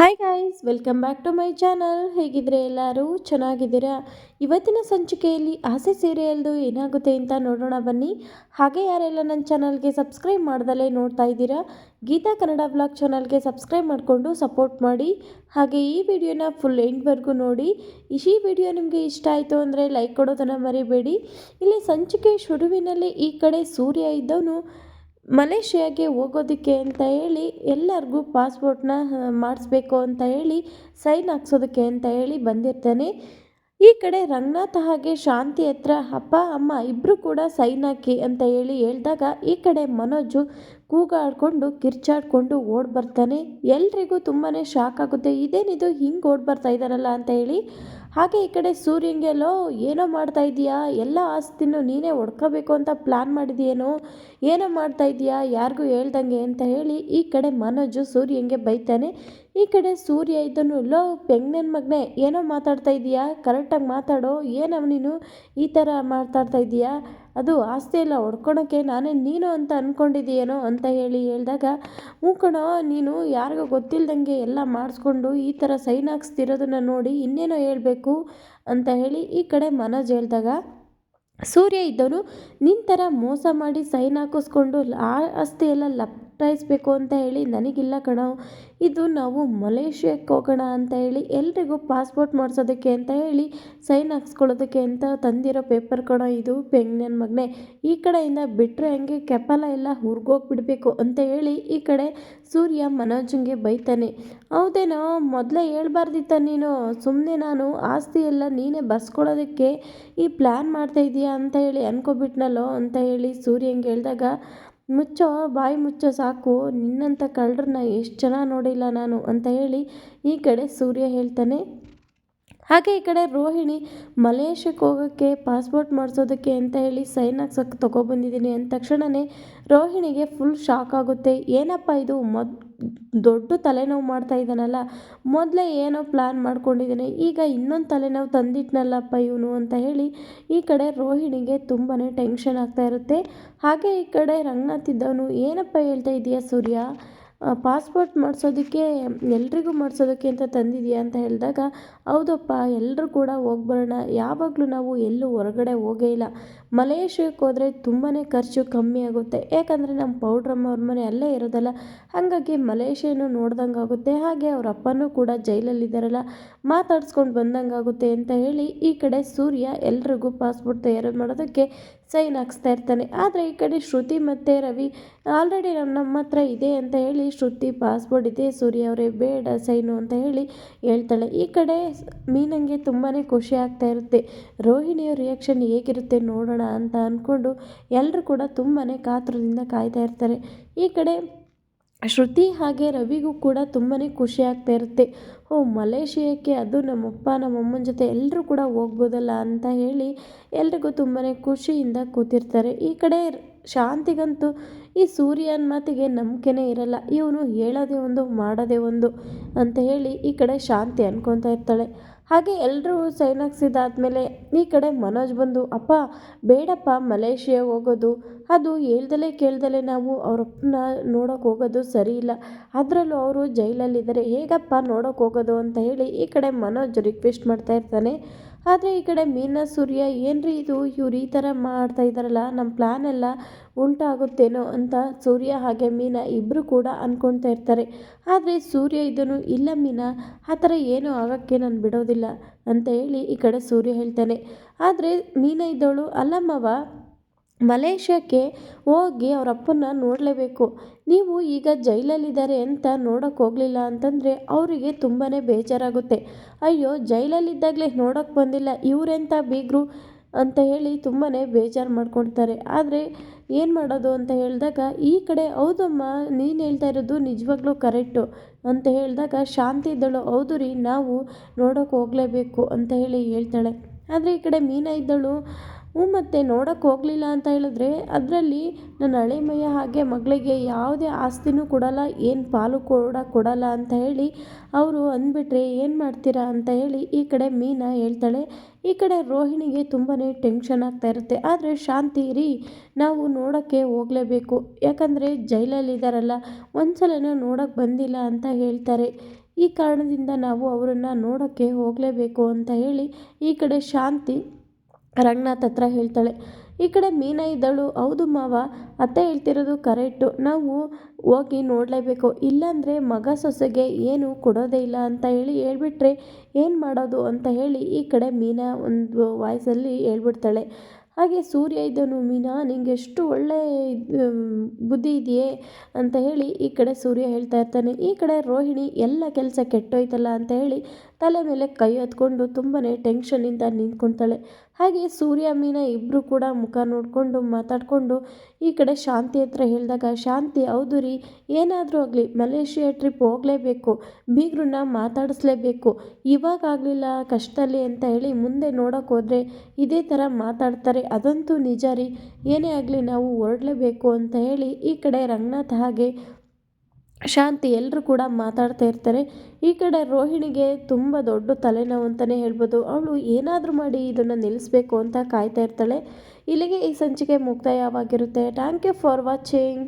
Hi guys welcome back to my channel ಹೇಗಿದ್ರೆ ಎಲ್ಲರೂ ಚೆನ್ನಾಗಿದ್ದೀರಾ? ಇವತ್ತಿನ ಸಂಚಿಕೆಯಲ್ಲಿ ಆಸೆ ಸೀರಿಯಲ್ದು ಏನಾಗುತ್ತೆ ಅಂತ ನೋಡೋಣ ಬನ್ನಿ. ಹಾಗೆ ಯಾರೆಲ್ಲ ನನ್ನ ಚಾನಲ್ಗೆ ಸಬ್ಸ್ಕ್ರೈಬ್ ಮಾಡ್ದಲೇ ನೋಡ್ತಾ ಇದ್ದೀರಾ, ಗೀತಾ ಕನ್ನಡ ಬ್ಲಾಗ್ ಚಾನಲ್ಗೆ ಸಬ್ಸ್ಕ್ರೈಬ್ ಮಾಡಿಕೊಂಡು ಸಪೋರ್ಟ್ ಮಾಡಿ. ಹಾಗೆ ಈ ವಿಡಿಯೋನ ಫುಲ್ ಎಂಡ್ವರೆಗೂ ನೋಡಿ. ಈ ವಿಡಿಯೋ ನಿಮಗೆ ಇಷ್ಟ ಆಯಿತು ಅಂದರೆ ಲೈಕ್ ಕೊಡೋದನ್ನು ಮರಿಬೇಡಿ. ಇಲ್ಲಿ ಸಂಚಿಕೆ ಶುರುವಿನಲ್ಲಿ ಈ ಕಡೆ ಸೂರ್ಯ ಇದ್ದವನು. ಮಲೇಷ್ಯಾಗೆ ಹೋಗೋದಕ್ಕೆ ಅಂತ ಹೇಳಿ ಎಲ್ಲರಿಗೂ ಪಾಸ್ಪೋರ್ಟ್ನ ಮಾಡಿಸ್ಬೇಕು ಅಂತ ಹೇಳಿ ಸೈನ್ ಹಾಕ್ಸೋದಕ್ಕೆ ಅಂತ ಹೇಳಿ ಬಂದಿರ್ತಾನೆ. ಈ ಕಡೆ ರಂಗನಾಥ ಹಾಗೆ ಶಾಂತಿ ಹತ್ರ ಅಪ್ಪ, ಅಮ್ಮ ಇಬ್ಬರು ಕೂಡ ಸೈನ್ ಹಾಕಿ ಅಂತ ಹೇಳಿ ಹೇಳಿದಾಗ ಈ ಕಡೆ ಮನೋಜು ಕೂಗಾಡ್ಕೊಂಡು, ಕಿರ್ಚಾಡ್ಕೊಂಡು ಓಡ್ ಬರ್ತಾನೆ. ಎಲ್ರಿಗೂ ತುಂಬಾ ಶಾಕ್ ಆಗುತ್ತೆ. ಇದೇನಿದು ಹಿಂಗೆ ಓಡ್ ಬರ್ತಾ ಇದ್ದಾರಲ್ಲ ಅಂತ ಹೇಳಿ ಹಾಗೆ ಈ ಕಡೆ ಸೂರ್ಯಂಗೆಲ್ಲೋ ಏನೋ ಮಾಡ್ತಾ ಇದ್ದೀಯಾ? ಎಲ್ಲ ಆಸ್ತಿನೂ ನೀನೇ ಒಡ್ಕೋಬೇಕು ಅಂತ ಪ್ಲ್ಯಾನ್ ಮಾಡಿದೆಯೇನೋ? ಏನೋ ಮಾಡ್ತಾ ಇದೀಯಾ ಯಾರಿಗೂ ಹೇಳ್ದಂಗೆ ಅಂತ ಹೇಳಿ ಈ ಕಡೆ ಮನೋಜು ಸೂರ್ಯಂಗೆ ಬೈತಾನೆ. ಈ ಕಡೆ ಸೂರ್ಯ ಇದ್ದನು, ಲೋ ಪೆಂಗ್ನನ್ ಮಗ್ನೆ, ಏನೋ ಮಾತಾಡ್ತಾ ಇದೀಯಾ ಕರೆಕ್ಟಾಗಿ ಮಾತಾಡೋ ಏನವ ನೀನು ಈ ಥರ ಮಾತಾಡ್ತಾ ಇದೀಯಾ ಅದು ಆಸ್ತಿ ಎಲ್ಲ ಹೊಡ್ಕೊಳಕ್ಕೆ ನಾನೇ ನೀನು ಅಂತ ಅಂದ್ಕೊಂಡಿದ್ದೀಯೇನೋ ಅಂತ ಹೇಳಿ ಹೇಳಿದಾಗ ಹ್ಞೂ ಕಣೋ ನೀನು ಯಾರಿಗೂ ಗೊತ್ತಿಲ್ಲದಂಗೆ ಎಲ್ಲ ಮಾಡಿಸ್ಕೊಂಡು ಈ ಥರ ಸೈನ್ ಹಾಕ್ಸ್ತಿರೋದನ್ನು ನೋಡಿ ಇನ್ನೇನೋ ಹೇಳಬೇಕು? ಅಂತ ಹೇಳಿ ಈ ಕಡೆ ಮನೋಜ್ ಹೇಳಿದಾಗ, ಸೂರ್ಯ ಇದ್ದವನು ನಿನ್ನ ಥರ ಮೋಸ ಮಾಡಿ ಸೈನ್ ಹಾಕಿಸ್ಕೊಂಡು ಆ ಆಸ್ತಿ ಎಲ್ಲ ಲಪ್ಟಾಯಿಸ್ಬೇಕು ಅಂತ ಹೇಳಿ ನನಗಿಲ್ಲ ಕಣೋ. ಇದು ನಾವು ಮಲೇಷ್ಯಾಕ್ಕೆ ಹೋಗೋಣ ಅಂತ ಹೇಳಿ ಎಲ್ರಿಗೂ ಪಾಸ್ಪೋರ್ಟ್ ಮಾಡಿಸೋದಕ್ಕೆ ಅಂತ ಹೇಳಿ ಸೈನ್ ಹಾಕ್ಸ್ಕೊಳ್ಳೋದಕ್ಕೆ ಅಂತ ತಂದಿರೋ ಪೇಪರ್ ಕಣೋ ಇದು ಪೆಂಗ್ ನನ್ನ ಮಗನೇ. ಈ ಕಡೆಯಿಂದ ಬಿಟ್ಟರೆ ಹಂಗೆ ಕೆಪಲ ಎಲ್ಲ ಹುರ್ಗೋಗ್ಬಿಡ್ಬೇಕು ಅಂತ ಹೇಳಿ ಈ ಕಡೆ ಸೂರ್ಯ ಮನೋಜಂಗೆ ಬೈತಾನೆ. ಹೌದೇನೋ, ಮೊದಲೇ ಹೇಳ್ಬಾರ್ದಿತ್ತ ನೀನು. ಸುಮ್ಮನೆ ನಾನು ಆಸ್ತಿ ಎಲ್ಲ ನೀನೇ ಬರ್ಸ್ಕೊಳ್ಳೋದಕ್ಕೆ ಈ ಪ್ಲ್ಯಾನ್ ಮಾಡ್ತಾ ಇದೀಯಾ ಅಂತ ಹೇಳಿ ಅನ್ಕೋಬಿಟ್ನಲ್ಲೋ ಅಂತ ಹೇಳಿ ಸೂರ್ಯಂಗೆ ಹೇಳಿದಾಗ ಮುಚ್ಚೋ, ಬಾಯಿ ಮುಚ್ಚೋ ಸಾಕು. ನಿನ್ನಂಥ ಕಳ್ಳರನ್ನ ಎಷ್ಟು ಜನ ನೋಡಿಲ್ಲ ನಾನು ಅಂತ ಹೇಳಿ ಈ ಕಡೆ ಸೂರ್ಯ ಹೇಳ್ತಾನೆ. ಹಾಗೆ ಈ ಕಡೆ ರೋಹಿಣಿ ಮಲೇಷ್ಯಕ್ಕೆ ಹೋಗೋಕ್ಕೆ ಪಾಸ್ಪೋರ್ಟ್ ಮಾಡಿಸೋದಕ್ಕೆ ಅಂತ ಹೇಳಿ ಸೈನ್ ಹಾಕ್ಸೋಕ್ಕೆ ತೊಗೊಬಂದಿದ್ದೀನಿ ಅಂದ ತಕ್ಷಣವೇ ರೋಹಿಣಿಗೆ ಫುಲ್ ಶಾಕ್ ಆಗುತ್ತೆ. ಏನಪ್ಪ ಇದು? ಮೊದ್ ದೊಡ್ಡ ತಲೆನೋವು ಮಾಡ್ತಾ ಇದ್ದಾನಲ್ಲ, ಮೊದಲೇ ಏನೋ ಪ್ಲ್ಯಾನ್ ಮಾಡ್ಕೊಂಡಿದ್ದಾನೆ, ಈಗ ಇನ್ನೊಂದು ತಲೆನೋವು ತಂದಿಟ್ನಲ್ಲಪ್ಪ ಇವನು ಅಂತ ಹೇಳಿ ಈ ಕಡೆ ರೋಹಿಣಿಗೆ ತುಂಬಾ ಟೆನ್ಷನ್ ಆಗ್ತಾ ಇರುತ್ತೆ. ಹಾಗೆ ಈ ಕಡೆ ರಂಗನಾಥ್ ಇದ್ದವನು, ಏನಪ್ಪ ಹೇಳ್ತಾ ಇದೀಯಾ ಸೂರ್ಯ? ಪಾಸ್ಪೋರ್ಟ್ ಮಾಡಿಸೋದಕ್ಕೆ, ಎಲ್ರಿಗೂ ಮಾಡಿಸೋದಕ್ಕೆ ಅಂತ ತಂದಿದೆಯಾ ಅಂತ ಹೇಳಿದಾಗ, ಹೌದಪ್ಪ ಎಲ್ಲರೂ ಕೂಡ ಹೋಗಿ ಬರೋಣ ಯಾವಾಗಲೂ ನಾವು ಎಲ್ಲೂ ಹೊರಗಡೆ ಹೋಗೇ ಇಲ್ಲ. ಮಲೇಷ್ಯಾಕ್ಕೆ ಹೋದರೆ ತುಂಬಾ ಖರ್ಚು ಕಮ್ಮಿ ಆಗುತ್ತೆ. ಯಾಕಂದರೆ ನಮ್ಮ ಪೌಡ್ರಮ್ಮ ಅವ್ರ ಮನೆ ಅಲ್ಲೇ ಇರೋದಲ್ಲ. ಹಾಗಾಗಿ ಮಲೇಷ್ಯಾನು ನೋಡ್ದಂಗೆ ಆಗುತ್ತೆ. ಹಾಗೆ ಅವ್ರ ಅಪ್ಪನೂ ಕೂಡ ಜೈಲಲ್ಲಿದ್ದಾರಲ್ಲ ಮಾತಾಡಿಸ್ಕೊಂಡು ಬಂದಂಗೆ ಆಗುತ್ತೆ ಅಂತ ಹೇಳಿ ಈ ಕಡೆ ಸೂರ್ಯ ಎಲ್ರಿಗೂ ಪಾಸ್ಪೋರ್ಟ್ ತಯಾರು ಮಾಡೋದಕ್ಕೆ ಸೈನ್ ಹಾಕ್ಸ್ತಾ ಇರ್ತಾನೆ. ಆದರೆ ಈ ಕಡೆ ಶ್ರುತಿ ಮತ್ತು ರವಿ, ಆಲ್ರೆಡಿ ನಮ್ಮ ನಮ್ಮ ಹತ್ರ ಇದೆ ಅಂತ ಹೇಳಿ ಶ್ರುತಿ ಪಾಸ್ಪೋರ್ಟ್ ಇದೆ, ಸೂರ್ಯ ಅವರೇ ಬೇಡ ಸೈನು ಅಂತ ಹೇಳಿ ಹೇಳ್ತಾಳೆ. ಈ ಕಡೆ ಮೀನಂಗೆ ತುಂಬಾ ಖುಷಿ ಆಗ್ತಾ ಇರುತ್ತೆ. ರೋಹಿಣಿಯ ರಿಯಾಕ್ಷನ್ ಹೇಗಿರುತ್ತೆ ನೋಡೋಣ ಅಂತ ಅಂದ್ಕೊಂಡು ಎಲ್ಲರೂ ಕೂಡ ತುಂಬಾ ಕಾತುರದಿಂದ ಕಾಯ್ತಾ ಇರ್ತಾರೆ. ಈ ಕಡೆ ಶ್ರುತಿ ಹಾಗೆ ರವಿಗೂ ಕೂಡ ತುಂಬಾ ಖುಷಿ ಆಗ್ತಾ ಇರುತ್ತೆ. ಓ, ಮಲೇಷಿಯಾಕ್ಕೆ ಅದು ನಮ್ಮಪ್ಪ, ನಮ್ಮಮ್ಮನ ಜೊತೆ ಎಲ್ಲರೂ ಕೂಡ ಹೋಗ್ಬೋದಲ್ಲ ಅಂತ ಹೇಳಿ ಎಲ್ರಿಗೂ ತುಂಬಾ ಖುಷಿಯಿಂದ ಕೂತಿರ್ತಾರೆ. ಈ ಕಡೆ ಶಾಂತಿಗಂತೂ ಈ ಸೂರ್ಯನ ಮಾತಿಗೆ ನಂಬಿಕೆನೇ ಇರಲ್ಲ. ಇವನು ಹೇಳೋದೇ ಒಂದು, ಮಾಡೋದೇ ಒಂದು ಅಂತ ಹೇಳಿ ಈ ಕಡೆ ಶಾಂತಿ ಅನ್ಕೊತಾ ಇರ್ತಾಳೆ. ಹಾಗೆ ಎಲ್ಲರೂ ಸೈನ್ ಹಾಕ್ಸಿದಾದ್ಮೇಲೆ ಈ ಕಡೆ ಮನೋಜ್ ಬಂದು, ಅಪ್ಪ, ಬೇಡಪ್ಪ ಮಲೇಷ್ಯಾ ಹೋಗೋದು. ಅದು ಹೇಳ್ದಲೇ ಕೇಳ್ದಲೇ ನಾವು ಅವರಪ್ಪನ ನೋಡೋಕೆ ಹೋಗೋದು ಸರಿ ಇಲ್ಲ. ಅದರಲ್ಲೂ ಅವರು ಜೈಲಲ್ಲಿದ್ದಾರೆ ಹೇಗಪ್ಪ ನೋಡೋಕೆ ಹೋಗೋದು? ಅಂತ ಹೇಳಿ ಈ ಕಡೆ ಮನೋಜ್ ರಿಕ್ವೆಸ್ಟ್ ಮಾಡ್ತಾ ಇರ್ತಾನೆ. ಆದರೆ ಈ ಕಡೆ ಮೀನಾ, ಸೂರ್ಯ, ಏನ್ರಿ ಇದು? ಇವ್ರು ಈ ಥರ ಮಾಡ್ತಾ ಇದ್ದಾರಲ್ಲ ನಮ್ಮ ಪ್ಲ್ಯಾನ್ ಎಲ್ಲ ಉಲ್ಟಾ ಆಗುತ್ತೇನೋ ಅಂತ ಸೂರ್ಯ ಹಾಗೆ ಮೀನಾ ಇಬ್ಬರು ಕೂಡ ಅಂದ್ಕೊಳ್ತಾ ಇರ್ತಾರೆ. ಆದರೆ ಸೂರ್ಯ ಇದನ್ನು, ಇಲ್ಲ ಮೀನಾ, ಆ ಥರ ಏನೂ ಆಗೋಕ್ಕೆ ನಾನು ಬಿಡೋದಿಲ್ಲ ಅಂತ ಹೇಳಿ ಈ ಕಡೆ ಸೂರ್ಯ ಹೇಳ್ತಾನೆ. ಆದರೆ ಮೀನಾ ಇದ್ದವಳು ಅಲ್ಲಮ್ಮವ ಮಲೇಷ್ಯಾಕ್ಕೆ ಹೋಗಿ ಅವ್ರ ಅಪ್ಪನ್ನ ನೋಡಲೇಬೇಕು. ನೀವು ಈಗ ಜೈಲಲ್ಲಿದ್ದಾರೆ ಅಂತ ನೋಡೋಕ್ಕೆ ಹೋಗಲಿಲ್ಲ ಅಂತಂದರೆ ಅವರಿಗೆ ತುಂಬಾ ಬೇಜಾರಾಗುತ್ತೆ. ಅಯ್ಯೋ, ಜೈಲಲ್ಲಿದ್ದಾಗಲೇ ನೋಡೋಕ್ಕೆ ಬಂದಿಲ್ಲ. ಇವರೆಂಥ ಬೀಗರು ಅಂತ ಹೇಳಿ ತುಂಬಾ ಬೇಜಾರು ಮಾಡ್ಕೊಳ್ತಾರೆ. ಆದರೆ ಏನು ಮಾಡೋದು ಅಂತ ಹೇಳಿದಾಗ, ಈ ಕಡೆ ಹೌದಮ್ಮ, ನೀನು ಹೇಳ್ತಾ ಇರೋದು ನಿಜವಾಗ್ಲೂ ಕರೆಕ್ಟು ಅಂತ ಹೇಳಿದಾಗ, ಶಾಂತಿ ಇದ್ದಳು. ಹೌದು ರೀ, ನಾವು ನೋಡೋಕೆ ಹೋಗಲೇಬೇಕು ಅಂತ ಹೇಳಿ ಹೇಳ್ತಾಳೆ. ಆದರೆ ಈ ಕಡೆ ಮೀನಾ ಇದ್ದಳು. ಹ್ಞೂ, ಮತ್ತು ನೋಡಕ್ಕೆ ಹೋಗಲಿಲ್ಲ ಅಂತ ಹೇಳಿದ್ರೆ ಅದರಲ್ಲಿ ನನ್ನ ಹಳೆಮಯ್ಯ ಹಾಗೆ ಮಗಳಿಗೆ ಯಾವುದೇ ಆಸ್ತಿನೂ ಕೊಡಲ್ಲ, ಏನು ಪಾಲು ಕೂಡ ಕೊಡಲ್ಲ ಅಂತ ಹೇಳಿ ಅವರು ಅಂದ್ಬಿಟ್ರೆ ಏನು ಮಾಡ್ತೀರಾ ಅಂತ ಹೇಳಿ ಈ ಕಡೆ ಮೀನಾ ಹೇಳ್ತಾಳೆ. ಈ ಕಡೆ ರೋಹಿಣಿಗೆ ತುಂಬಾ ಟೆನ್ಷನ್ ಆಗ್ತಾ ಇರುತ್ತೆ. ಆದರೆ ಶಾಂತಿ ರೀ, ನಾವು ನೋಡೋಕ್ಕೆ ಹೋಗಲೇಬೇಕು. ಯಾಕಂದರೆ ಜೈಲಲ್ಲಿದ್ದಾರಲ್ಲ ಒಂದು ಸಲನೂ ನೋಡೋಕ್ಕೆ ಬಂದಿಲ್ಲ ಅಂತ ಹೇಳ್ತಾರೆ. ಈ ಕಾರಣದಿಂದ ನಾವು ಅವರನ್ನು ನೋಡೋಕ್ಕೆ ಹೋಗಲೇಬೇಕು ಅಂತ ಹೇಳಿ ಈ ಕಡೆ ಶಾಂತಿ ರಂಗನಾಥ್ ಹತ್ರ ಹೇಳ್ತಾಳೆ, ಈ ಕಡೆ ಮೀನಾ ಇದ್ದಳು. ಹೌದು ಮಾವ, ಅತ್ತೆ ಹೇಳ್ತಿರೋದು ಕರೆಕ್ಟು. ನಾವು ಹೋಗಿ ನೋಡಲೇಬೇಕು. ಇಲ್ಲಾಂದರೆ ಮಗ ಸೊಸೆಗೆ ಏನು ಕೊಡೋದೇ ಇಲ್ಲ ಅಂತ ಹೇಳಿ ಹೇಳ್ಬಿಟ್ರೆ ಏನು ಮಾಡೋದು ಅಂತ ಹೇಳಿ ಈ ಕಡೆ ಮೀನಾ ಒಂದು ವಾಯ್ಸಲ್ಲಿ ಹೇಳ್ಬಿಡ್ತಾಳೆ, ಹಾಗೆ ಸೂರ್ಯ ಇದ್ದನು ಮೀನಾ, ನಿಂಗೆ ಎಷ್ಟು ಒಳ್ಳೆ ಬುದ್ಧಿ ಇದೆಯೇ? ಅಂತ ಹೇಳಿ ಈ ಕಡೆ ಸೂರ್ಯ ಹೇಳ್ತಾ ಇರ್ತಾನೆ, ಈ ಕಡೆ ರೋಹಿಣಿ ಎಲ್ಲ ಕೆಲಸ ಕೆಟ್ಟೋಯ್ತಲ್ಲ? ಅಂತ ಹೇಳಿ ತಲೆ ಮೇಲೆ ಕೈ ಹತ್ಕೊಂಡು ತುಂಬಾ ಟೆನ್ಷನ್ನಿಂದ ನಿಂತ್ಕೊತಾಳೆ ಹಾಗೆ ಸೂರ್ಯ, ಮೀನ ಇಬ್ಬರು ಕೂಡ ಮುಖ ನೋಡಿಕೊಂಡು ಮಾತಾಡಿಕೊಂಡು ಈ ಕಡೆ ಶಾಂತಿ ಹತ್ರ ಹೇಳಿದಾಗ, ಶಾಂತಿ, ಹೌದು ರೀ, ಏನಾದರೂ ಆಗಲಿ, ಮಲೇಷಿಯಾ ಟ್ರಿಪ್ ಹೋಗಲೇಬೇಕು ಬೀಗ್ರನ್ನ ಮಾತಾಡಿಸ್ಲೇಬೇಕು. ಇವಾಗ ಆಗಲಿಲ್ಲ ಕಷ್ಟದಲ್ಲಿ ಅಂತ ಹೇಳಿ ಮುಂದೆ ನೋಡೋಕೆ ಹೋದರೆ ಇದೇ ಥರ ಮಾತಾಡ್ತಾರೆ. ಅದಂತೂ ನಿಜ ರೀ, ಏನೇ ಆಗಲಿ ನಾವು ಹೊರಡಲೇಬೇಕು ಅಂತ ಹೇಳಿ ಈ ಕಡೆ ರಂಗನಾಥ್ ಹಾಗೆ ಶಾಂತಿ ಎಲ್ಲರೂ ಕೂಡ ಮಾತಾಡ್ತಾ ಇರ್ತಾರೆ. ಈ ಕಡೆ ರೋಹಿಣಿಗೆ ತುಂಬ ದೊಡ್ಡ ತಲೆನೋವು ಅಂತಲೇ ಹೇಳ್ಬೋದು. ಅವಳು ಏನಾದರೂ ಮಾಡಿ ಇದನ್ನು ನಿಲ್ಲಿಸ್ಬೇಕು ಅಂತ ಕಾಯ್ತಾ ಇರ್ತಾಳೆ. ಇಲ್ಲಿಗೆ ಈ ಸಂಚಿಕೆ ಮುಕ್ತಾಯವಾಗಿರುತ್ತೆ. Thank you for watching